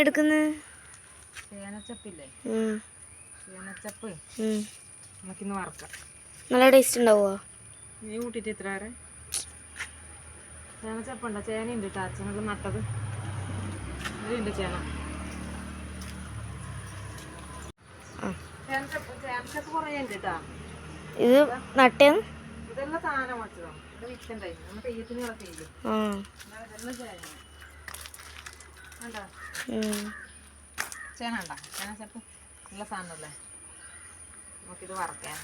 എടുക്കുന്നത് ചേനച്ചപ്പില്ലേ? ചേനച്ചപ്പ്. നമുക്കിന്ന് വറക്കാം. നല്ല ടേസ്റ്റ് ഉണ്ടാവുമോ നീ കൂട്ടിയിട്ട് ഇത്ര വരെ ചേനച്ചപ്പുണ്ടോ? ചേനയുണ്ട് കേട്ടോ അച്ഛനൊക്കെ നട്ടത്. ഇതിലുണ്ട് ചേന. ചേനച്ചപ്പ് ചേനച്ചപ്പ് കുറേ ഉണ്ട് കേട്ടോ ഇത് നട്ടേ? ഇതെല്ലാം സാധനം വെച്ചതാണ് ഇത് വിത്തുണ്ടായി നമ്മൾ തെയ്യത്തിന് ആ. ഇതെല്ലാം ചേന. ചേന ഉണ്ടോ? ചേനച്ചപ്പ് നല്ല സാധനമല്ലേ? നമുക്കിത് വറക്കാം.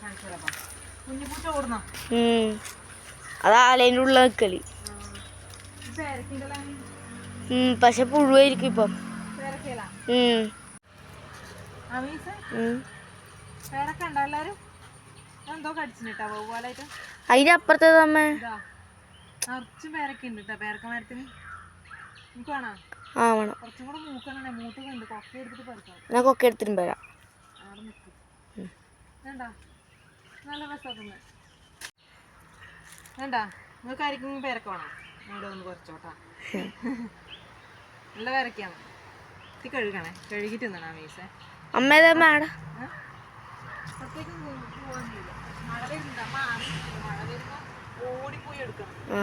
കാണിച്ചാലോ കുഞ്ഞിപ്പൂച്ച ഓടുന്നോ? ഉം. അത് ആലേന്റെ ഉള്ളിൽ നിൽക്കൽ പക്ഷെ പുഴുവായിരിക്കും ഇപ്പം. അതിനപ്പുറത്തേതമ്മേ. പേരക്ക അതിന്റെ അപ്പുറത്തെ നിറച്ചും കേട്ടോ മരത്തിന്. ആ വേണം. ഞാൻ കൊക്കെ എടുത്തിട്ട് വരാം. അവിടെ നല്ല രസമാക്കുന്നത് വേണ്ട. നിങ്ങൾക്ക് ആയിരിക്കും പേരക്ക വേണം? ഇവിടെ ഒന്ന് കുറച്ചോട്ടാ നല്ല ഇത് കഴുകണേ. കഴുകിട്ട് തിന്നണ മീസേ മഴ മഴ ഓടിപ്പോയി എടുക്കണം ആ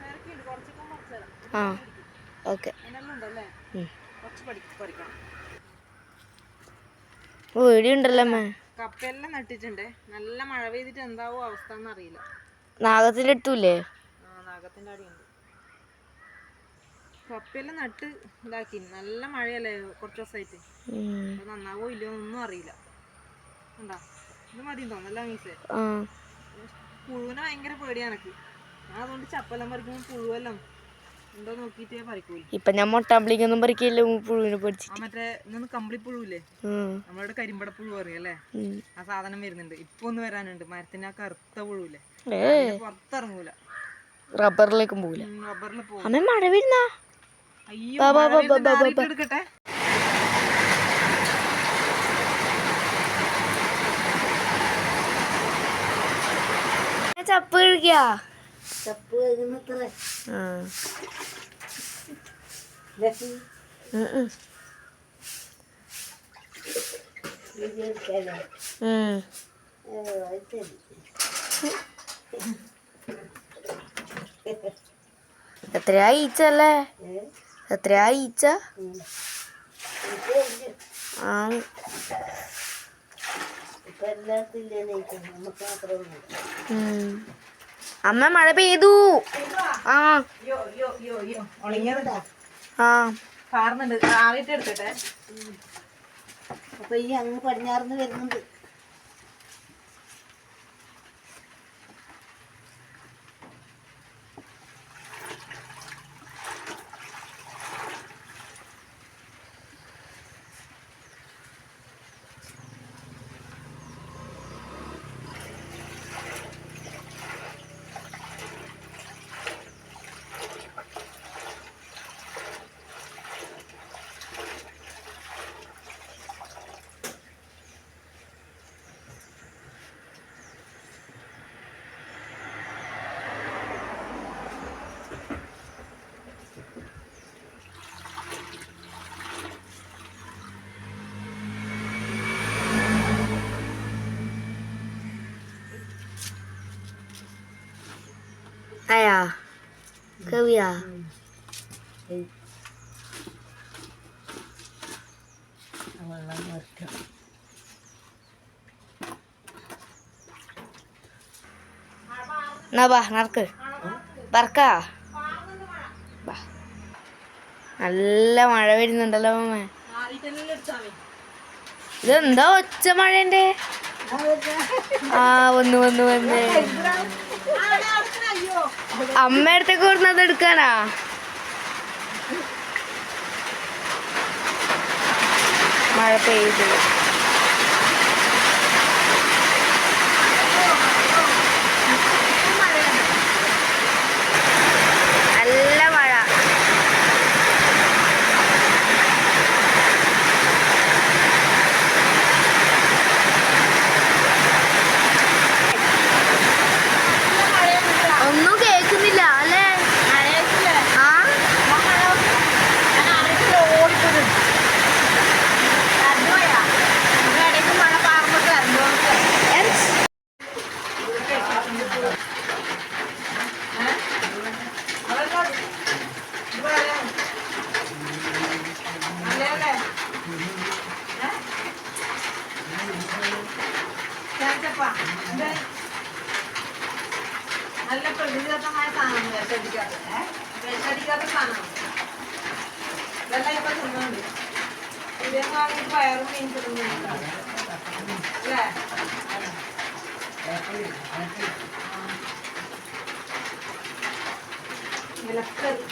പേരക്കുണ്ട് കുറച്ചൊക്കെ കുറച്ച് തരാം ആ. ഓക്കെ. വീടിയുണ്ടല്ലോ അമ്മ. കപ്പയെല്ലാം നട്ടിട്ടുണ്ട്. നല്ല മഴ പെയ്തിട്ട് എന്താവോ അവസ്ഥ എന്നറിയില്ല നാഗത്തിന്റെ അടുത്തൂല്ലേ ആ നാഗത്തിന്റെ അടിയുണ്ട് കപ്പയെല്ലാം നട്ട് ഇതാക്കി. നല്ല മഴയല്ലേ കുറച്ച് ദിവസമായിട്ട്. നന്നാവോ ഇല്ലയോ ഒന്നും അറിയില്ല. ഉണ്ടാ ഇത് മതി തോന്നല്ല മീസേ. ആ. പുഴുവിനെ ഭയങ്കര പേടിയാണ് എനിക്ക്. ഞാൻ അതുകൊണ്ട് ചപ്പെല്ലാം പറിക്കുമ്പോൾ പുഴുവെല്ലാം ഇപ്പൊ ഞാൻ മൊട്ടാമ്പിളിക്കൊന്നും പറിക്കില്ല പുഴുവിനെ പൊടിച്ചിട്ട്. മറ്റേ. നമ്മളുടെ കരിമ്പട പുഴു ആ സാധനം വരുന്നുണ്ട്. ഇപ്പൊ ഒന്ന് വരാനുണ്ട്. മരത്തിന്റെ ആ കറുത്ത പുഴുവില്ലേ? ഏ. അതിന് പുറത്തിറങ്ങൂല. റബ്ബറിലേക്കും പോകില്ല റബ്ബറിൽ പോകും അമ്മ മഴ വരുന്ന? അയ്യോ. എടുക്കട്ടെ. ചപ്പ് കഴിക്കാ ചപ്പ് കഴിഞ്ഞത്ര ആ ഉം, ഉം. ഉം. എത്രയാ ഈച്ച അല്ലേ എത്രയാ ഈച്ച ആ ഉം. അമ്മ മഴ പെയ്തു. ആ. ആ. കാർന്നുണ്ട് എടുക്കട്ടെ അപ്പൊ ഈ അങ്ങ് പടിഞ്ഞാറുന്ന് വരുന്നുണ്ട്. കവിയാ. വെള്ളം നിറയ്ക്കണം എന്നാ ബാ നടക്ക്. പറക്കാ നല്ല മഴ വരുന്നുണ്ടല്ലോ മതി ഇതെന്താ ഒച്ച മഴന്റെ ആ വന്നു വന്നു വന്ന്. അമ്മ അടുത്തേക്ക് കൊടുന്നത് എടുക്കാനാ? മഴ പെയ്തു നല്ല മഴ ഒന്നും കേക്കുന്നില്ല അല്ലേ ആ ഇത് നല്ല പ്രകൃതിദത്തമായ സാധനം വിഷടിക്കാത്ത വിഷടിക്കാത്ത സാധനം ഇതെല്ലാം ഇപ്പൊ തിന്നുന്നുണ്ട് ഇതേമാതിരി പയറും മീൻ തിന്നുന്നുണ്ട് അല്ലേ? വിലക്കറി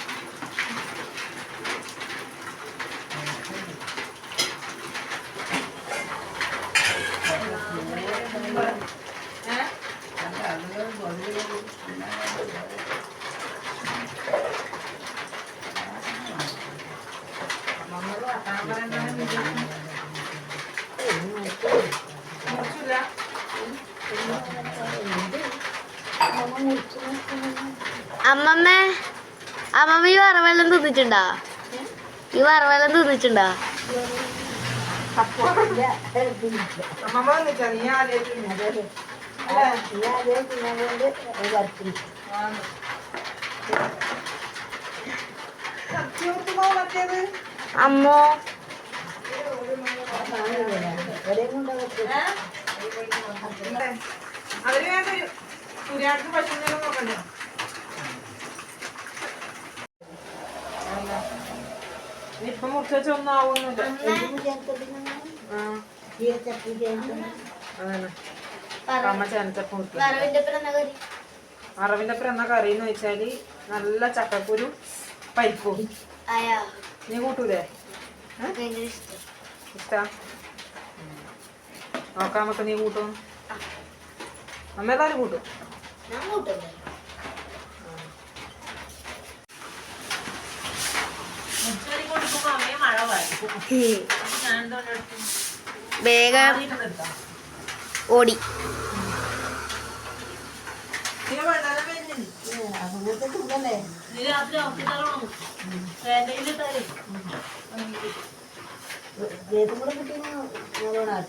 അമ്മമ്മ അമ്മമ്മ ഈ വറവെല്ലാം തിന്നിട്ടുണ്ടാ? ഈ വറവെല്ലാം തിന്നിട്ടുണ്ടാ? അമ്മോ അവർ വേണ്ട കുര്യാൾക്ക് പശുവിനെ നോക്കണ്ടേ? ഇപ്പൊ മുറിച്ച് വെച്ച ഒന്നും ആവുന്നില്ല ആ അതന്നെ അമ്മ ചേനച്ചപ്പ് അറവിന്റെ അപ്പുറം എന്നാ കറി എന്ന് വെച്ചാൽ നല്ല ചക്കക്കുരു പരിപ്പും. നീ കൂട്ടൂലേ? ഇഷ്ടം? നോക്കാൻ നമുക്ക് നീ കൂട്ടും. അമ്മ ഏതായാലും കൂട്ടും ഞാൻ കൂട്ടല്ലേ വേഗം ഓടി.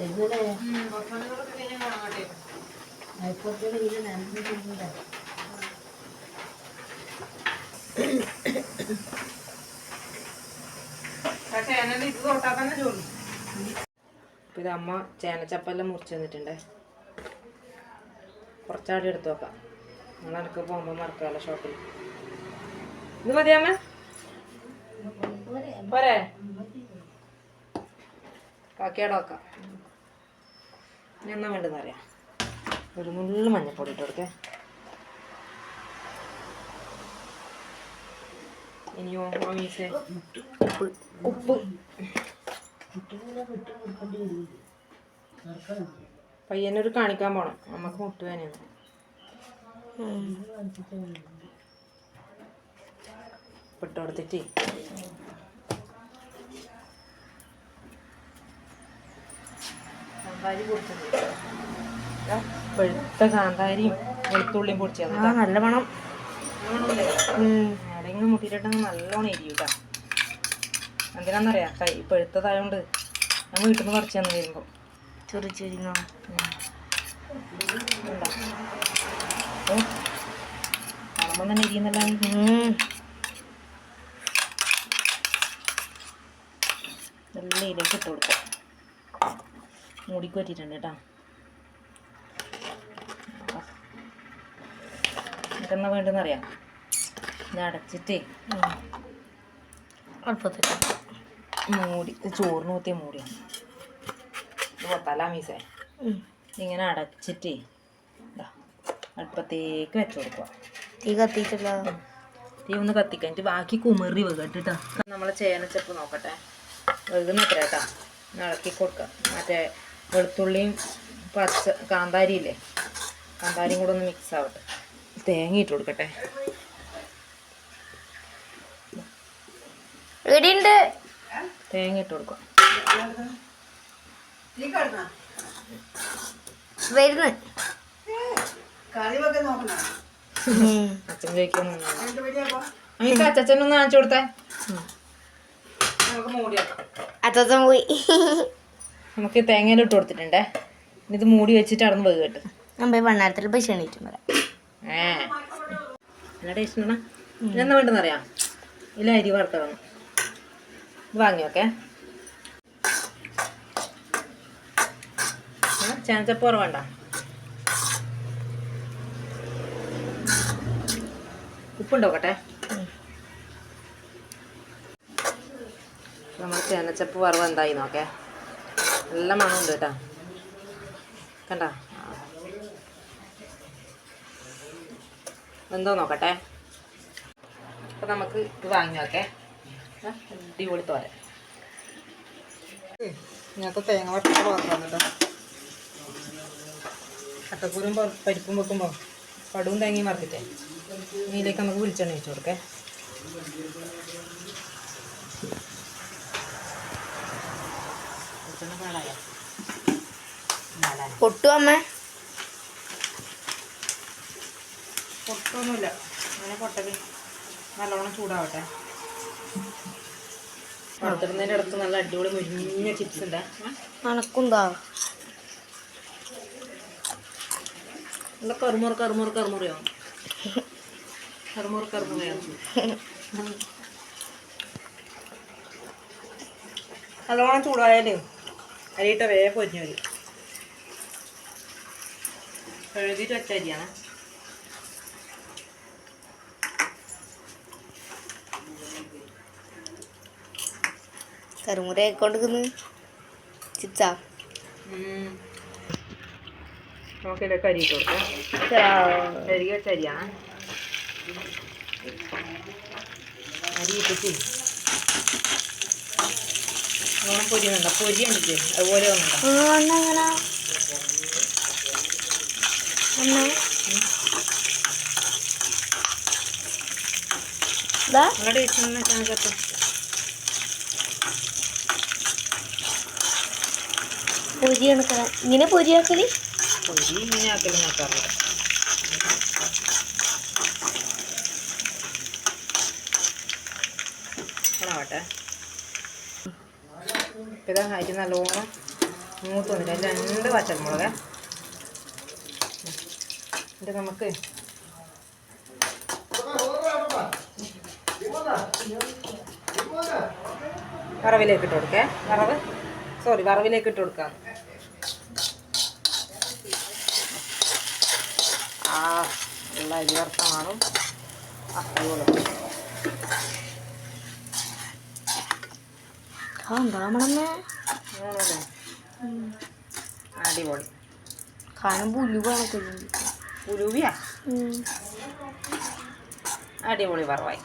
ഇന്നലെ അയൽപ്പുറത്തേക്ക് ഇത് നനഞ്ഞിട്ടുണ്ട് പക്ഷേ എന്നെ ഇത് തൊട്ടാ തന്നെ ജോലി ഇപ്പൊ ഇത് അമ്മ ചേനച്ചപ്പെല്ലാം മുറിച്ച് തന്നിട്ടുണ്ടേ. കുറച്ചാടി എടുത്തു നോക്കാം. നമ്മൾ എനിക്ക് പോകുമ്പോൾ മറക്കാമല്ലോ ഷോപ്പിൽ ഇത് മതിയമ്മ പോരെ? കാക്കിയാടെ വെക്കാം എന്നാ വേണ്ടെന്ന് അറിയാം. ഒരു മുള്ളു മഞ്ഞപ്പൊടി ഇട്ട് കൊടുക്കേ. ഇനിയോ മീസേ ഉപ്പ് ഉപ്പ്. പയ്യനൊരു കാണിക്കാൻ പോണം. നമുക്ക് മുട്ടുവേനയാണ് ഇട്ട് കൊടുത്തിട്ട്. കാന്താരി പൊടിച്ചത്. ദാ വെളുത്ത കാന്താരിയും വെളുത്തുള്ളിയും പൊടിച്ചത്. നല്ല മണം ആരെങ്കിലും മുട്ടിയിട്ടുണ്ടെങ്കിൽ നല്ലോണം എരിയും കേട്ടോ എന്തിനാണെന്നറിയാം കൈ പഴുത്തതായോണ്ട് ഞാൻ വീട്ടിൽ നിന്ന് പറിച്ചു തന്നു വരുമ്പോൾ ചെറു ചെരിങ്ങ കാണുമ്പോൾ തന്നെ എരിയുന്നല്ല? നല്ല ഇതിലേക്ക് ഇട്ട് കൊടുക്കാം മൂടിക്ക് പറ്റിയിട്ടുണ്ട് കേട്ടോ എനിക്കെന്നാ വേണ്ടെന്നറിയാം ഇത് അടച്ചിട്ടേ അല്പത്തിൽ മൂടി ചോറിന് കുത്തിയ മൂടിയാണ്. ഇത് പൊത്താല മീസേ. ഇങ്ങനെ അടച്ചിട്ടേ അടുപ്പത്തേക്ക് വെച്ച് കൊടുക്കുക തീ കത്തിയിട്ടില്ല തീ ഒന്ന് കത്തിക്കഴിഞ്ഞിട്ട് എന്നിട്ട് ബാക്കി കുമറി വെക്കട്ടോ നമ്മൾ ചേനച്ചപ്പ് നോക്കട്ടെ. വെകുന്ന അത്ര കേട്ടാ. ഇളക്കി കൊടുക്കുക മറ്റേ വെളുത്തുള്ളിയും പച്ച കാന്താരിയില്ലേ? കാന്താരിയും കൂടെ ഒന്ന് മിക്സ് ആവട്ടെ. തേങ്ങ ഇട്ട് കൊടുക്കട്ടെ. ഇടിയുണ്ട് തേങ്ങ ഇട്ട് കൊടുക്കാം. വരുന്നു. കറിവൊക്കെ നോക്കണം. അച്ഛൻ ചോദിക്കുന്നു എനിക്ക് അച്ഛനൊന്ന് കാണിച്ചു കൊടുത്തേ. നമുക്ക് പോയി. നമുക്ക് തേങ്ങയിൽ ഇട്ട് കൊടുത്തിട്ടുണ്ടേ. ഇനി ഇത് മൂടി വെച്ചിട്ട് അടന്ന് പോയി കേട്ട്. നമ്മൾ വണ്ണാരത്തിൽ പൈസ എണീറ്റും വരാം ഏ. നല്ല ടേസ്റ്റ് എന്നാ വേണ്ടെന്നറിയാം വേണ്ടെന്ന് അറിയാം ഇല്ല അരി വറുത്ത വേണം ഇത് വാങ്ങി വെക്കേ ചേനച്ചപ്പോറ് വേണ്ട ഉപ്പുണ്ടോക്കട്ടെ നമ്മൾ ചേനച്ചപ്പ് വറവ് എന്തായി നോക്കേ? നല്ല മണമുണ്ട് കേട്ടോ. കണ്ട? എന്തോ നോക്കട്ടെ? അപ്പം നമുക്ക് ഇത് വാങ്ങി നോക്കേ അടിപൊളി തോര ഇങ്ങനത്തെ തേങ്ങ വട്ട പാത്രമാണ് കേട്ടോ ചക്കക്കൂരും പരിപ്പും വെക്കുമ്പോൾ കടുവും തേങ്ങയും വറുത്തിട്ടേ. ഇതിലേക്ക് നമുക്ക് വിളിച്ചെണ്ണ വെച്ച് കൊടുക്കേ. പൊട്ടു അമ്മ? പൊട്ടൊന്നുമില്ല. അങ്ങനെ പൊട്ടത് നല്ലോണം ചൂടാവട്ടെ. അടുത്ത് നല്ല അടിപൊളി മുരിഞ്ഞ ചിപ്സ് ഉണ്ട് നല്ല കറുമുറ കറുമുറ കറുമുറയോ? കറുമുറ കറുമുറയോ? നല്ലോണം ചൂടായാലേ അരിയിട്ട വേഗം പൊരിഞ്ഞു വരും. കഴുകിയിട്ട് വെച്ച അരിയാണ് കരുമുറ ആയിക്കൊണ്ടിരിക്കുന്നു ചിപ്സാ. നമുക്ക് ഇതിലേക്ക് അരി ഇട്ട് കൊടുക്കാം. കഴുകി വെച്ച അരിയാണ് അരി ഇട്ടിട്ട്. നല്ലോണം പൊരിയുന്നുണ്ടോ പൊരി കണ്ടിട്ട് അതുപോലെ ഒന്നുണ്ടോ അണ്ണ എങ്ങനെ അണ്ണ ഇതാ നിങ്ങളുടെ ടേസ്റ്റ് ചാനകത്ത് പൊരി കണക്കണ ഇങ്ങനെ പൊരിയാക്കൽ? പൊരി ഇങ്ങനെ ആക്കൽ നോക്കാറില്ല ആവട്ടെ ഇതാ നല്ലോണം മൂത്ത് വന്നിട്ട് രണ്ട് പച്ചമുളക്. എന്നിട്ട് നമുക്ക് വറവിലേക്ക് ഇട്ട് കൊടുക്കേ. വറവ് സോറി വറവിലേക്ക് ഇട്ട് കൊടുക്കാം. ആ ഉള്ള അരി വറുത്തമാണ് അടിപൊളി. ആ ഉലുവാണ് ഉലുവിയാ. അടിപൊളി വറവായി.